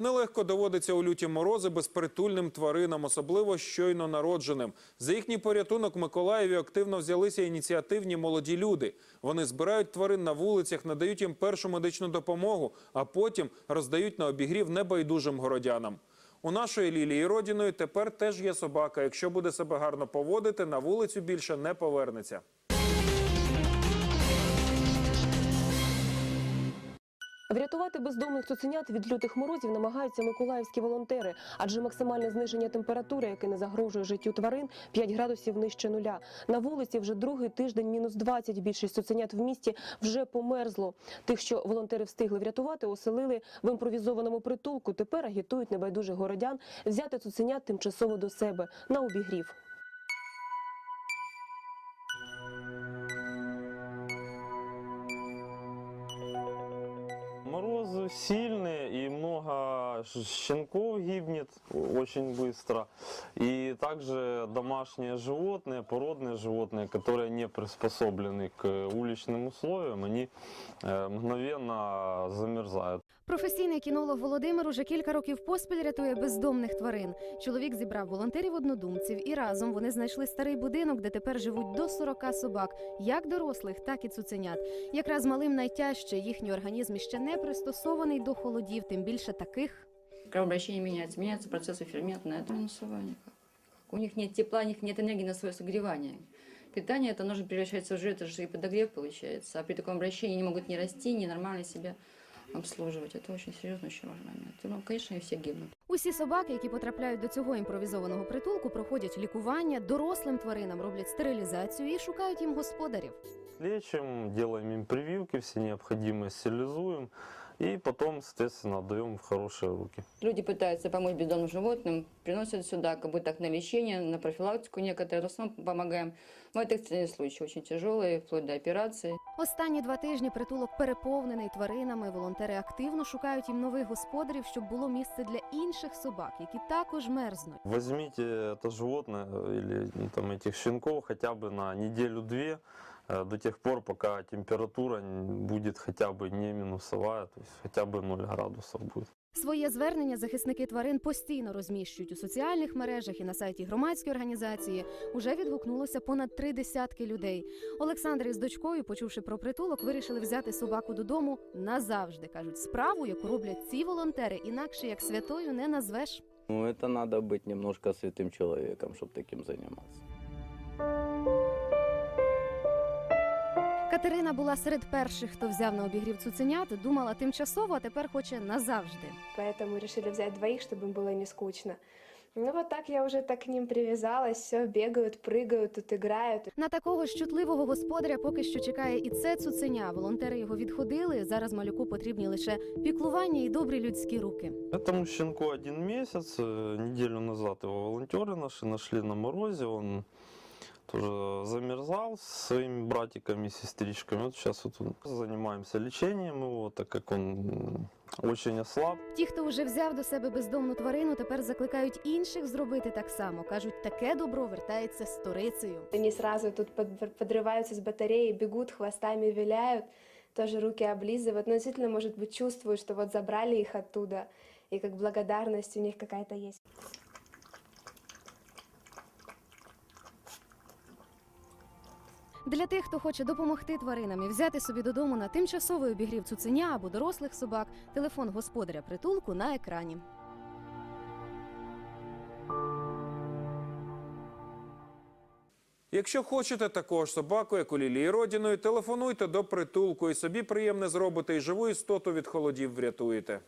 Нелегко доводиться у люті морози безпритульним тваринам, особливо щойно народженим. За їхній порятунок Миколаєві активно взялися ініціативні молоді люди. Вони збирають тварин на вулицях, надають їм першу медичну допомогу, а потім роздають на обігрів небайдужим городянам. У нашої Лілії Родіної тепер теж є собака. Якщо буде себе гарно поводити, на вулицю більше не повернеться. Врятувати бездомних цуценят від лютих морозів намагаються миколаївські волонтери, адже максимальне зниження температури, яке не загрожує життю тварин, 5 градусів нижче нуля. На вулиці вже другий тиждень мінус 20. Більшість цуценят в місті вже померзло. Тих, що волонтери встигли врятувати, оселили в імпровізованому притулку. Тепер агітують небайдужих городян взяти цуценят тимчасово до себе на обігрів. Сильные и много ш- щенков гибнет очень быстро. И также домашние животные, породные животные, которые не приспособлены к уличным условиям, они э, мгновенно замерзают. Професійний кінолог Володимир уже кілька років поспіль рятує бездомних тварин. Чоловік зібрав волонтерів однодумців, і разом вони знайшли старий будинок, де тепер живуть до 40 собак, як дорослих, так і цуценят. Якраз малим найтяжче їхній організм іще не пристосований до холодів, тим більше таких. Кровообращение меняется, меняются процессы ферментные, это минусовая никак. У них нет тепла, у них нет энергии на свое согревание. Питание это нужно превращается уже, это же и подогрев получается. А при таком обращении не могут ни расти, ни нормально себя обслуживать. Это очень серьезный еще важный момент. Ну, конечно, и все гибнут. Усі собаки, які потрапляють до цього імпровізованого притулку, проходять лікування, дорослим тваринам роблять стерилізацію і шукають їм господарів. Лечим, делаем им прививки, все необходимые стерилизуем. И потом, соответственно, отдаем в хорошие руки. Люди пытаются помочь бездомным животным, приносят сюда как бы так на лечение, на профилактику некоторые, в основном помогаем. Но это экстренные случаи, очень тяжелые, вплоть до операции. Останні два тижні притулок переповнений тваринами. Волонтери активно шукають їм нових господарів, щоб було місце для інших собак, які також мерзнуть. Возьмите это животное э, или ну, там, этих щенков хотя бы на неделю-две, э, до тех пор, пока температура н- будет хотя бы не минусовая, то есть хотя бы 0 градусов будет. Своє звернення захисники тварин постійно розміщують у соціальних мережах і на сайті громадської організації. Уже відгукнулося понад три десятки людей. Олександр із дочкою, почувши про притулок, вирішили взяти собаку додому назавжди. кажуть, справу, яку роблять ці волонтери, інакше як святою не назвеш. Ну, это надо быть немножко святым человеком, чтобы таким заниматься. Катерина була серед перших, хто взяв на обігрів цуценят, думала тимчасово, а тепер хоче назавжди. поэтому решили взять двоих, чтобы им было не скучно. Ну вот так я уже так к ним привязалась, все, бегают, прыгают, тут играют. На такого ж чутливого господаря поки що чекає і це цуценя. Волонтери його відходили. Зараз малюку потрібні лише піклування і добрі людські руки. Этому щенку один месяц. э, Неделю назад его волонтеры наши нашли на морозе. Он тоже замерзал с своими братиками и сестричками. Вот сейчас вот он- занимаемся лечением его, так как он м, очень ослаб. Ті, хто вже взяв до себе бездомну тварину, тепер закликають інших зробити так само. кажуть, таке добро вертається сторицею. Они сразу тут под- подрываются с батареи, бегут, хвостами виляют, тоже руки облизывают. Но действительно, может быть, чувствуют, что вот забрали их оттуда, и как благодарность у них какая-то есть. Для тих, хто хоче допомогти тваринам і взяти собі додому на тимчасовий обігрів цуценя або дорослих собак, телефон господаря притулку на екрані. Якщо хочете також собаку, як у Лілії Родіної, телефонуйте до притулку і собі приємне зробите, і живу істоту від холодів врятуєте.